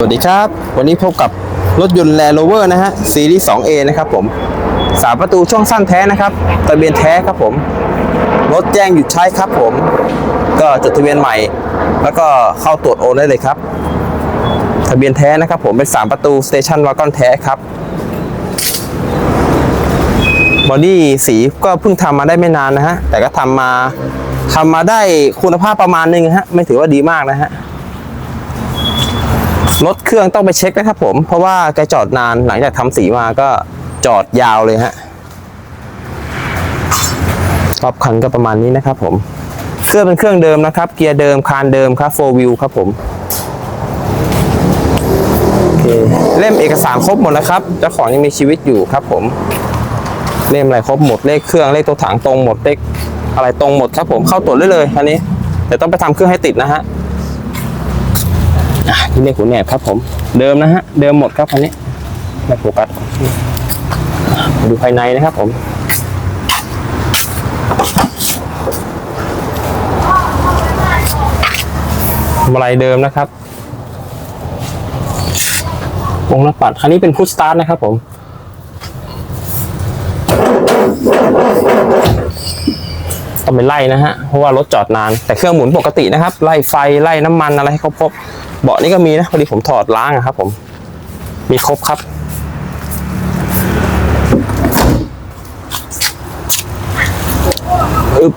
สวัสดีครับ วันนี้พบกับรถยนต์ Land Rover นะฮะซีรีส์ 2A นะครับผมสามประตูช่องสั้นแท้นะครับทะเบียนแท้ครับผม รถแจ้งหยุดใช้ครับผม ก็จดทะเบียนใหม่ แล้วก็เข้าตรวจโอนได้เลยครับ ทะเบียนแท้นะครับผมเป็น3ประตูสเตชันวากอนแท้ครับบอดี้สีก็เพิ่งทำมาได้ไม่นานนะฮะแต่ก็ทำมาทำมาได้คุณภาพประมาณนึงฮะไม่ถือว่าดีมากนะฮะ รถเครื่องต้องไปเช็คนะครับผม เพราะว่าแกจอดนานหลังจากทำสีมาก็จอดยาวเลยฮะรอบคันก็ประมาณนี้นะครับผมเครื่องเป็นเครื่องเดิมนะครับ เกียร์เดิมคานเดิมครับ4 wheel ครับผมเคเล่มเอกสารครบหมดนะครับเจ้าของยังมีชีวิตอยู่ครับผม เล่มอะไรครบหมดเลขเครื่องเลขตัวถังตรงหมดเลขอะไรตรงหมดครับผมเข้าตรวจได้เลยอันนี้แต่ต้องไปทำเครื่องให้ติดนะฮะ อะที่เลขหัวแหนบครับผม เดิมนะฮะ เดิมหมดครับคันนี้ไม่โฟกัสดูภายในนะครับผมมาลัยเดิมนะครับวงนักปัดคันนี้เป็นพุทสตาร์ทนะครับผม ต้องไปไล่นะฮะ เพราะว่ารถจอดนาน แต่เครื่องหมุนปกตินะครับ ไล่ไฟไล่น้ำมันอะไรให้ครบครบเบาะนี่ก็มีนะ พอดีผมถอดล้างอะครับผม มีครบครับอึบ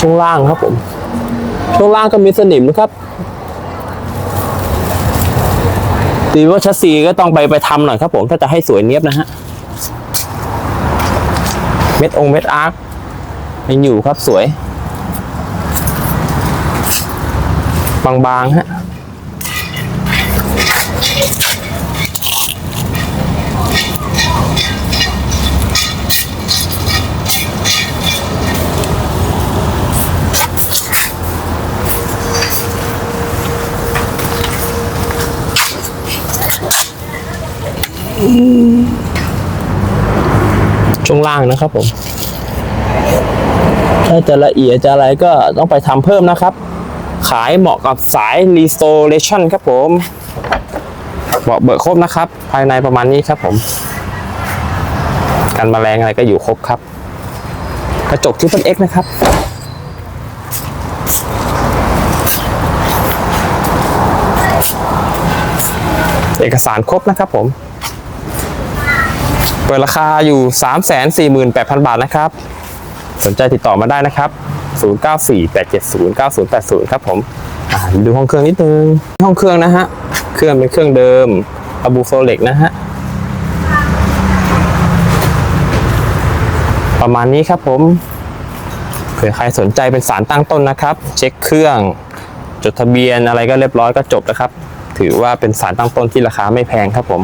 ช่วงล่างครับผม ช่วงล่างก็มีสนิมนะครับดีว่าชัสซีก็ต้องไปไปทำหน่อยครับผม ถ้าจะให้สวยเนี้ยบนะฮะ เม็ดองค์เม็ดอาร์คยังอยู่ครับสวย บางๆฮะ ช่วงล่างนะครับผมถ้าจะละเอียดจะอะไรก็ต้องไปทำเพิ่มนะครับ ขายเหมาะกับสาย restoration ครับผมเบาะเบิกครบนะครับ ภายในประมาณนี้ครับผม กันแมลงอะไรก็อยู่ครบครับ กระจกที่เป็น X นะครับเอกสารครบนะครับผม เปิดราคาอยู่ 348,000 บาทนะครับ สนใจติดต่อมาได้นะครับ 0948709080 ครับผมดูห้องเครื่องนิดนึง ห้องเครื่องนะฮะ เครื่องเป็นเครื่องเดิมอะบูโฟเล็กนะฮะ ประมาณนี้ครับผมเผื่อใครสนใจเป็นสารตั้งต้นนะครับ เช็คเครื่อง จดทะเบียนอะไรก็เรียบร้อยก็จบนะครับ ถือว่าเป็นสารตั้งต้นที่ราคาไม่แพงครับผม